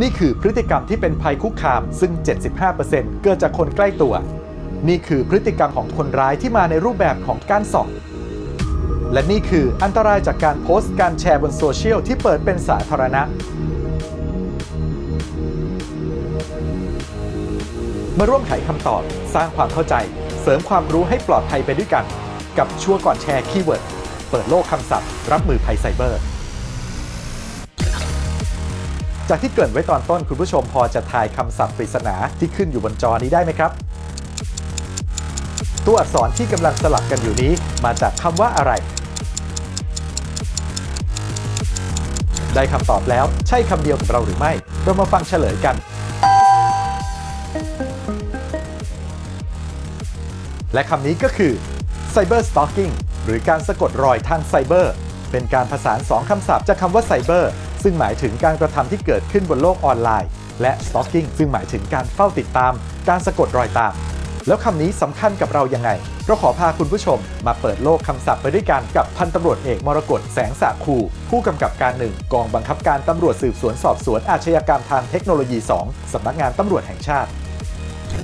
นี่คือพฤติกรรมที่เป็นภัยคุกคามซึ่ง 75%เกิดจากคนใกล้ตัว นี่คือพฤติกรรมของคนร้ายที่มาในรูปแบบของการส่อง และนี่คืออันตรายจากการโพสต์การแชร์บนโซเชียลที่เปิดเป็นสาธารณะ มาร่วมไขคำตอบ สร้างความเข้าใจ เสริมความรู้ให้ปลอดภัยไปด้วยกัน กับชัวร์ก่อนแชร์คีย์เวิร์ด เปิดโลกคำศัพท์ รับมือภัยไซเบอร์ จากที่เกริ่นไว้ตอนต้นคุณผู้ชมพอจะทายคำศัพท์ปริศนาที่ขึ้นอยู่บนจอนี้ได้ไหมครับ ตัวอักษรที่กำลังสลับกันอยู่นี้มาจากคำว่าอะไร ได้คำตอบแล้วใช่คำเดียวกับเราหรือไม่ เรามาฟังเฉลยกัน และคำนี้ก็คือ Cyber Stalking หรือการสะกดรอยทางไซเบอร์ เป็นการผสาน2คำศัพท์จากคำว่าไซเบอร์ ซึ่งหมายถึงการกระทำที่เกิดขึ้นบนโลกออนไลน์ และ Stalking ซึ่งหมายถึงการเฝ้าติดตาม การสะกดรอยตาม แล้วคำนี้สำคัญกับเรายังไงเราขอพาคุณผู้ชมมาเปิดโลกคำศัพท์ไปด้วยกันกับพันตำรวจเอกมรกตแสงสาคู ผู้กำกับการหนึ่งกองบังคับการตำรวจสืบสวนสอบสวนอาชญากรรมทางเทคโนโลยี 2สำนักงานตำรวจแห่งชาติ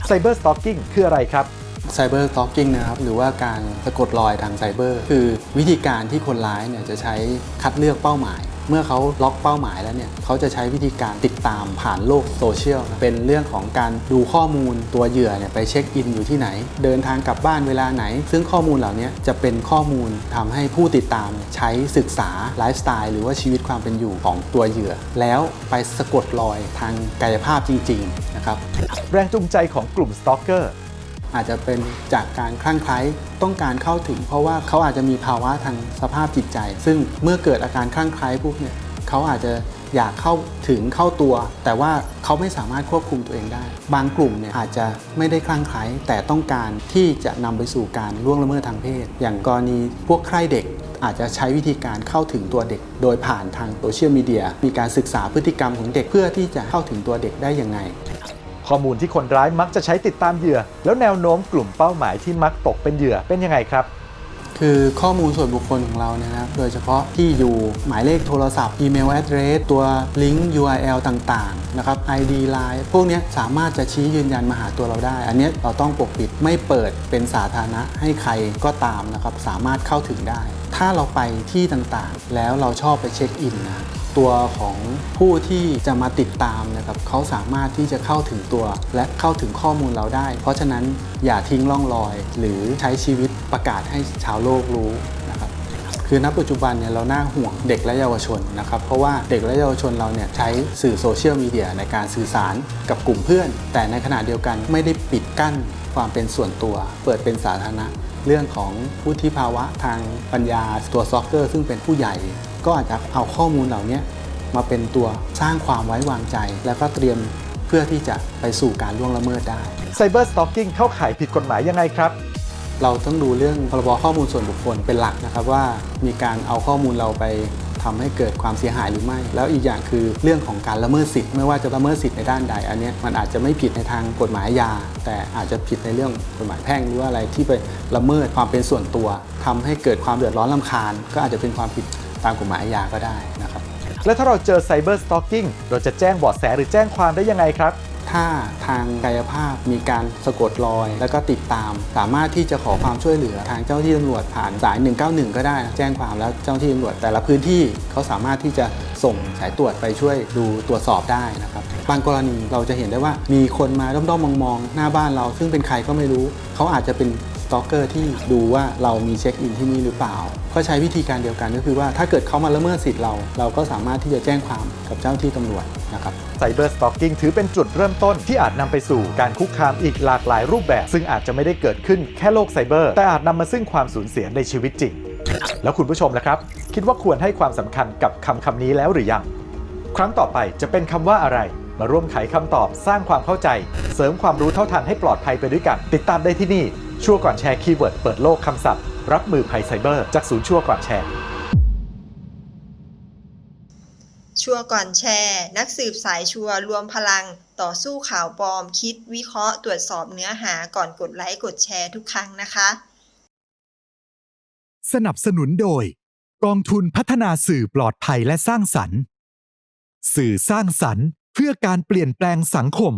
Cyber Stalking คืออะไรครับไซเบอร์สต a อกกิ้งนะครับหรือว่าการสะกดรอยทางไซเบอร์ คือวิธีการที่คนร้ายเนี่ยจะใช้คัดเลือกเป้าหมาย เมื่อเขาล็อกเป้าหมายแล้วเนี่ยเขาจะใช้วิธีการติดตามผ่านโลกโซเชียลเป็นเรื่องของการดูข้อมูลตัวเหยื่อเนี่ยไปเช็คอินอยู่ที่ไหน เดินทางกลับบ้านเวลาไหน ซึ่งข้อมูลเหล่านี้จะเป็นข้อมูลทำให้ผู้ติดตามใช้ศึกษาไลฟ์สไตล์หรือว่าชีวิตความเป็นอยู่ของตัวเหยื่อ แล้วไปสะกดรอยทางกายภาพจริงๆนะครับแรงจูงใจของกลุ่ม Stalker อ อาจจะเป็นจากการคลั่งไคล้ต้องการเข้าถึง เพราะว่าเขาอาจจะมีภาวะทางสภาพจิตใจ ซึ่งเมื่อเกิดอาการคลั่งไคล้ปุ๊บเนี่ยเขาอาจจะอยากเข้าถึงเข้าตัว แต่ว่าเขาไม่สามารถควบคุมตัวเองได้ บางกลุ่มเนี่ยอาจจะไม่ได้คลั่งไคล้แต่ต้องการที่จะนำไปสู่การล่วงละเมิดทางเพศ อย่างกรณีพวกใคร่เด็กอาจจะใช้วิธีการเข้าถึงตัวเด็ก โดยผ่านทางโซเชียลมีเดียมีการศึกษาพฤติกรรมของเด็กเพื่อที่จะเข้าถึงตัวเด็กได้อยังไง ข้อมูลที่คนร้ายมักจะใช้ติดตามเหยื่อ แล้วแนวโน้มกลุ่มเป้าหมายที่มักตกเป็นเหยื่อเป็นยังไงครับ คือข้อมูลส่วนบุคคลของเราเนี่ยนะครับโดยเฉพาะที่อยู่หมายเลขโทรศัพท์อีเมล address ตัวลิงก์ URL ต่างๆนะครับ ID Line พวกนี้สามารถจะชี้ยืนยันมาหาตัวเราได้ อันนี้เราต้องปกปิดไม่เปิดเป็นสาธารณะให้ใครก็ตามนะครับสามารถเข้าถึงได้ ถ้าเราไปที่ต่างๆ แล้วเราชอบไปเช็คอินนะ ตัวของผู้ที่จะมาติดตามนะครับเขาสามารถที่จะเข้าถึงตัว และเข้าถึงข้อมูลเราได้ เพราะฉะนั้นอย่าทิ้งร่องรอย หรือใช้ชีวิตประกาศให้ชาวโลกรู้นะครับคือณปัจจุบันเนี่ยเราน่าห่วงเด็กและเยาวชนนะครับ เพราะว่าเด็กและเยาวชนเราเนี่ยใช้สื่อโซเชียลมีเดียในการสื่อสารกับกลุ่มเพื่อน แต่ในขณะเดียวกันไม่ได้ปิดกั้นความเป็นส่วนตัว เปิดเป็นสาธารณะ เรื่องของผู้ที่ภาวะทางปัญญาตัวซ็อกเกอร์ซึ่งเป็นผู้ใหญ่ ก็อาจจะเอาข้อมูลเหล่านี้มาเป็นตัวสร้างความไว้วางใจ แล้วก็เตรียมเพื่อที่จะไปสู่การล่วงละเมิดได้ Cyber Stalking เข้าข่ายผิดกฎหมายยังไงครับเราต้องดูเรื่องพรบข้อมูลส่วนบุคคลเป็นหลักนะครับว่ามีการเอาข้อมูลเราไป ทำให้เกิดความเสียหายหรือไม่ แล้วอีกอย่างคือเรื่องของการละเมิดสิทธิ์ไม่ว่าจะละเมิดสิทธิ์ในด้านใด อันนี้มันอาจจะไม่ผิดในทางกฎหมายอาแต่อาจจะผิดในเรื่องกฎหมายแพ่งหรือว่าอะไรที่ไปละเมิดความเป็นส่วนตัวทำให้เกิดความเดือดร้อนลำคาญ ก็อาจจะเป็นความผิดตามกฎหมายอาก็ได้นะครับและถ้าเราเจอ Cyber Stalking เราจะแจ้งบาะแสหรือแจ้งความได้ยังไงครับ ถ้าทางกายภาพมีการสะกดรอย แล้วก็ติดตาม สามารถที่จะขอความช่วยเหลือทางเจ้าที่ตำรวจผ่านสาย 191 ก็ได้ แจ้งความแล้วเจ้าที่ตำรวจแต่ละพื้นที่เขาสามารถที่จะส่งสายตรวจไปช่วยดูตรวจสอบได้นะครับบางกรณีเราจะเห็นได้ว่ามีคนมาด้อมๆมองๆ หน้าบ้านเรา ซึ่งเป็นใครก็ไม่รู้เขาอาจจะเป็น สตอกเกอร์ที่ดูว่าเรามีเช็คอินที่นี่หรือเปล่า ก็ใช้วิธีการเดียวกันก็คือว่าถ้าเกิดเขามาละเมิดสิทธิ์เรา เราก็สามารถที่จะแจ้งความกับเจ้าที่ตำรวจนะครับ Cyber Stalking ถือเป็นจุดเริ่มต้นที่อาจนำไปสู่การคุกคามอีกหลากหลายรูปแบบ ซึ่งอาจจะไม่ได้เกิดขึ้นแค่โลกไซเบอร์ แต่อาจนำมาซึ่งความสูญเสียในชีวิตจริง แล้วคุณผู้ชมล่ะครับ คิดว่าควรให้ความสำคัญกับคำคำนี้แล้วหรือยัง ครั้งต่อไปจะเป็นคำว่าอะไร มาร่วมไขคำตอบสร้างความเข้าใจ เสริมความรู้เท่าทันให้ปลอดภัยไปด้วยกัน ติดตามได้ที่นี่ ชั่วก่อนแชร์คีย์เวิร์ดเปิดโลกคำศัพท์ รับมือภัยไซเบอร์จากศูนย์ชั่วก่อนแชร์ ชัวร์ก่อนแชร์ นักสืบสายชัวร์รวมพลัง ต่อสู้ข่าวปลอม คิด วิเคราะห์ตรวจสอบเนื้อหาก่อนกดไลค์กดแชร์ทุกครั้งนะคะ สนับสนุนโดย กองทุนพัฒนาสื่อปลอดภัยและสร้างสรรค์ สื่อสร้างสรรค์ เพื่อการเปลี่ยนแปลงสังคม